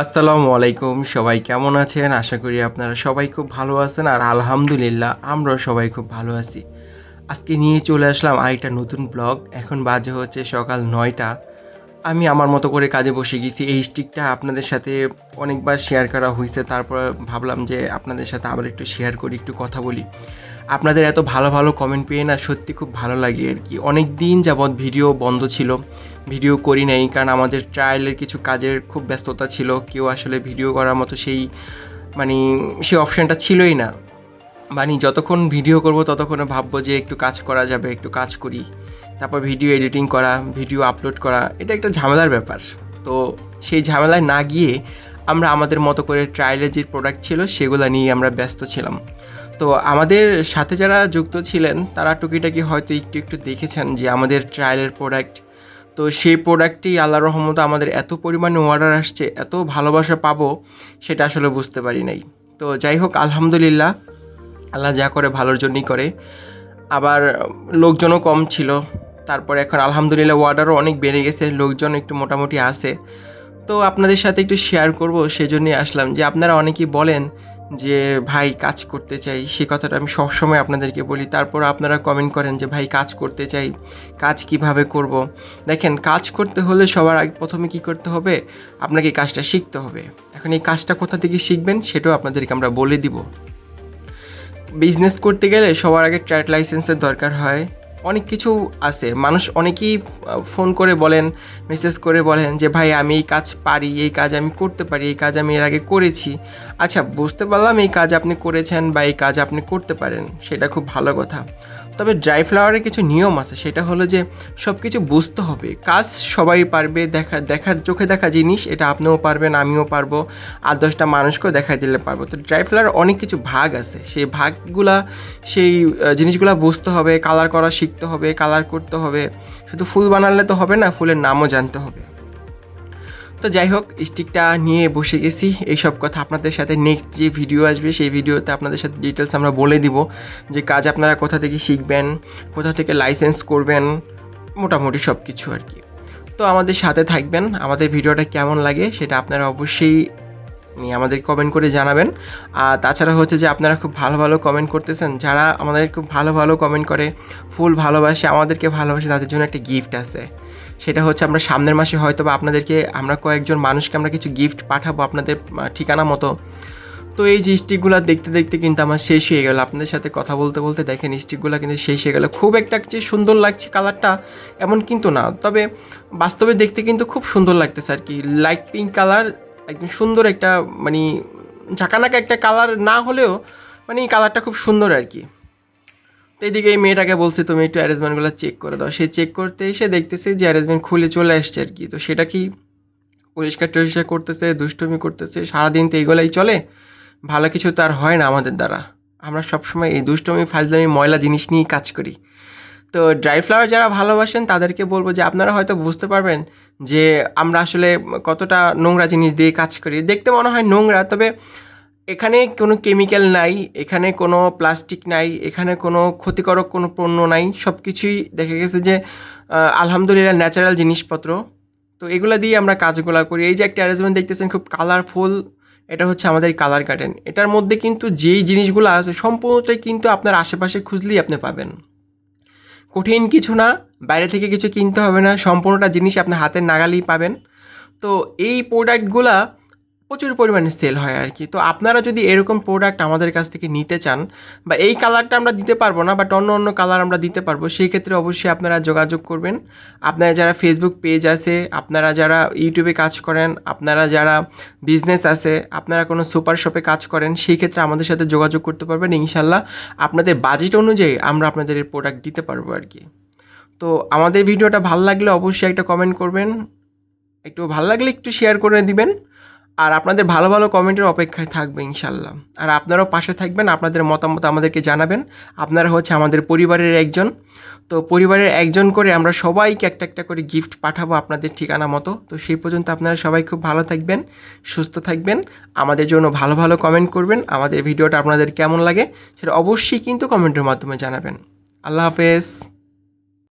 আসসালামু আলাইকুম, সবাই কেমন আছেন? আশা করি আপনারা সবাই খুব ভালো আছেন আর আলহামদুলিল্লাহ আমরাও সবাই খুব ভালো আছি। আজকে নিয়ে চলে আসলাম আরেকটা নতুন ব্লগ এখন বাজে হচ্ছে সকাল নয়টা। আমি আমার মতো করে কাজে বসে গেছি। এই স্টিকটা আপনাদের সাথে অনেকবার শেয়ার করা হয়েছে। তারপর ভাবলাম যে আপনাদের সাথে আবার একটু শেয়ার করি, একটু কথা বলি। আপনাদের এত ভালো ভালো কমেন্ট পেয়ে না সত্যি খুব ভালো লাগে আর কি। অনেক দিন যাবৎ ভিডিও বন্ধ ছিল ভিডিও করি নাই কারণ আমাদের ট্রায়ালের কিছু কাজের খুব ব্যস্ততা ছিল, কেউ আসলে ভিডিও করার মতো সেই মানে সেই অপশানটা ছিলই না। মানে যতক্ষণ ভিডিও করব ততক্ষণে ভাববো যে একটু কাজ করা যাবে, একটু কাজ করি। তারপর ভিডিও এডিটিং করা ভিডিও আপলোড করা, এটা একটা ঝামেলার ব্যাপার। তো সেই ঝামেলায় না গিয়ে আমরা আমাদের মতো করে ট্রায়ালের যে প্রোডাক্ট ছিল সেগুলো নিয়ে আমরা ব্যস্ত ছিলাম। তো আমাদের সাথে যারা যুক্ত ছিলেন, তারা টুকিটাকি হয়তো একটু একটু দেখেছেন যে আমাদের ট্রায়ালের প্রোডাক্ট তো সেই প্রোডাক্টটি আল্লাহ রহমত আমাদের এত পরিমাণে অর্ডার আসছে, এত ভালোবাসা পাবো, সেটা আসলে বুঝতে পারি নাই। তো যাই হোক, আলহামদুলিল্লাহ, আল্লাহ যা করে ভালোর জন্যই করে। আবার লোকজনও কম ছিল, তারপরে এখন আলহামদুলিল্লাহ অর্ডারও অনেক বেড়ে গেছে, লোকজন একটু মোটামুটি আছে। তো আপনাদের সাথে একটু শেয়ার করব সেই জন্যই আসলাম যে আপনারা অনেকেই বলেন যে ভাই কাজ করতে চাই, সে কথাটা আমি সবসময় আপনাদেরকে বলি। তারপর আপনারা কমেন্ট করেন যে, ভাই, কাজ করতে চাই, কাজ কীভাবে করব? দেখেন, কাজ করতে হলে সবার আগে প্রথমে কি করতে হবে? আপনাকে কাজটা শিখতে হবে। এখন এই কাজটা কোথা থেকে শিখবেন, সেটাও আপনাদেরকে আমরা বলে দিব। বিজনেস করতে গেলে সবার আগে ট্রেড লাইসেন্সের দরকার হয়। অনেক কিছু আছে। মানুষ অনেকেই ফোন করে বলেন মেসেজ করে বলেন যে, ভাই, আমি এই কাজ পারি, এই কাজ আমি করতে পারি, এই কাজ আমি এর আগে করেছি। আচ্ছা বুঝতে পারলাম এই কাজ আপনি করেছেন বা এই কাজ আপনি করতে পারেন, সেটা খুব ভালো কথা। তবে ড্রাই ফ্লাওয়ারের কিছু নিয়ম আছে, সেটা হলো যে সব কিছু বুঝতে হবে। কাজ সবাই পারবে, দেখা, দেখার, চোখে দেখা জিনিস, এটা আপনিও পারবেন, আমিও পারব, আর দশটা মানুষকেও দেখা দিলে পারব। তো ড্রাই ফ্লাওয়ার অনেক কিছু ভাগ আছে, সেই ভাগগুলা, সেই জিনিসগুলা বুঝতে হবে কালার করা শিখতে হবে কালার করতে হবে। শুধু ফুল বানালে তো হবে না, ফুলের নামও জানতে হবে। তো যাই হোক স্টিকটা নিয়ে বসে গেছি। এইসব কথা আপনাদের সাথে নেক্সট যে ভিডিও আসবে, সেই ভিডিওতে আপনাদের সাথে ডিটেলস আমরা বলে দিব যে কাজ আপনারা কোথা থেকে শিখবেন, কোথা থেকে লাইসেন্স করবেন, মোটামুটি সব কিছু আর কি। তো আমাদের সাথে থাকবেন। আমাদের ভিডিওটা কেমন লাগে, সেটা আপনারা অবশ্যই আমাদের কমেন্ট করে জানাবেন। আর তাছাড়া হচ্ছে যে আপনারা খুব ভালো ভালো কমেন্ট করতেছেন। যারা আমাদের খুব ভালো ভালো কমেন্ট করে ফুল ভালোবাসে, আমাদেরকে ভালোবাসে, তাদের জন্য একটা গিফট আছে। সেটা হচ্ছে আমরা সামনের মাসে হয়তো বা আপনাদেরকে, আমরা কয়েকজন মানুষকে আমরা কিছু গিফট পাঠাবো আপনাদের ঠিকানা মতো। তো এই যে স্টিকগুলো দেখতে দেখতে কিন্তু আমার শেষ হয়ে গেল। আপনাদের সাথে কথা বলতে বলতে দেখেন স্টিকগুলো কিন্তু শেষ হয়ে গেল। খুব একটা যে সুন্দর লাগছে কালারটা এমন কিন্তু না। তবে বাস্তবে দেখতে কিন্তু খুব সুন্দর লাগতেছে আর কি। লাইট পিঙ্ক কালার একদম সুন্দর একটা মানে ঝাঁকানাকা একটা কালার না হলেও মানে কালারটা খুব সুন্দর আর কি। তো এইদিকে এই মেয়েটাকে বলছে, তুমি একটু অ্যারেঞ্জমেন্টগুলো চেক করে দাও। সে চেক করতে এসে দেখতেছে যে অ্যারেঞ্জমেন্ট খুলে চলে আসছে আর কি। তো সেটা কি পরিষ্কার টরিষ্কার করতেছে, দুষ্টুমি করতেছে, সারাদিন তো এইগুলাই চলে? ভালো কিছু তো আর হয় না আমাদের দ্বারা। আমরা সবসময় এই দুষ্টমি, ফাজলামি, ময়লা জিনিস নিয়েই কাজ করি। তো ড্রাই ফ্লাওয়ার যারা ভালোবাসেন, তাদেরকে বলব যে আপনারা হয়তো বুঝতে পারবেন যে আমরা আসলে কতটা নোংরা জিনিস দিয়ে কাজ করি। দেখতে মনে হয় নোংরা, তবে এখানে কোনো কেমিক্যাল নাই, এখানে কোনো প্লাস্টিক নাই, এখানে কোনো ক্ষতিকারক কোনো পণ্য নাই সব কিছুই দেখা গেছে যে আলহামদুলিল্লাহ ন্যাচারাল জিনিসপত্র। তো এগুলো দিয়ে আমরা কাজগুলো করি। এই যে একটা অ্যারেঞ্জমেন্ট দেখতেছেন, খুব কালারফুল এটা হচ্ছে আমাদের কালার গার্ডেন এটার মধ্যে কিন্তু যেই জিনিসগুলো আছে, সম্পূর্ণটাই কিন্তু আপনার আশেপাশে খুঁজলেই আপনি পাবেন। কঠিন কিছু না, বাইরে থেকে কিছু কিনতে হবে না, সম্পূর্ণটা জিনিস আপনি হাতের নাগালেই পাবেন। তো এই প্রোডাক্টগুলা প্রচুর পরিমাণে সেল হয় আর কি। তো আপনারা যদি এরকম প্রোডাক্ট আমাদের কাছ থেকে নিতে চান বা এই কালারটা আমরা দিতে পারব না বাট অন্য অন্য কালার আমরা দিতে পারব, সেই ক্ষেত্রে অবশ্যই আপনারা যোগাযোগ করবেন। আপনারা যারা ফেসবুক পেজ আছে, আপনারা যারা ইউটিউবে কাজ করেন, আপনারা যারা বিজনেস আছে, আপনারা কোনো সুপার শপে কাজ করেন, সেই ক্ষেত্রে আমাদের সাথে যোগাযোগ করতে পারবেন। ইনশাল্লাহ আপনাদের বাজেট অনুযায়ী আমরা আপনাদের এই প্রোডাক্ট দিতে পারব আর কি। তো আমাদের ভিডিওটা ভালো লাগলে অবশ্যই একটা কমেন্ট করবেন, একটু ভালো লাগলে একটু শেয়ার করে দিবেন। আর আপনাদের ভালো ভালো কমেন্টের অপেক্ষায় থাকবে ইনশাল্লাহ। আর আপনারাও পাশে থাকবেন, আপনাদের মতামত আমাদেরকে জানাবেন। আপনারা হচ্ছে আমাদের পরিবারের একজন। তো পরিবারের একজন করে আমরা সবাইকে একটা একটা করে গিফট পাঠাবো আপনাদের ঠিকানা মতো। তো সেই পর্যন্ত আপনারা সবাই খুব ভালো থাকবেন, সুস্থ থাকবেন। আমাদের জন্য ভালো ভালো কমেন্ট করবেন, আমাদের ভিডিওটা আপনাদের কেমন লাগে সেটা অবশ্যই কিন্তু কমেন্টের মাধ্যমে জানাবেন। আল্লাহ হাফেজ।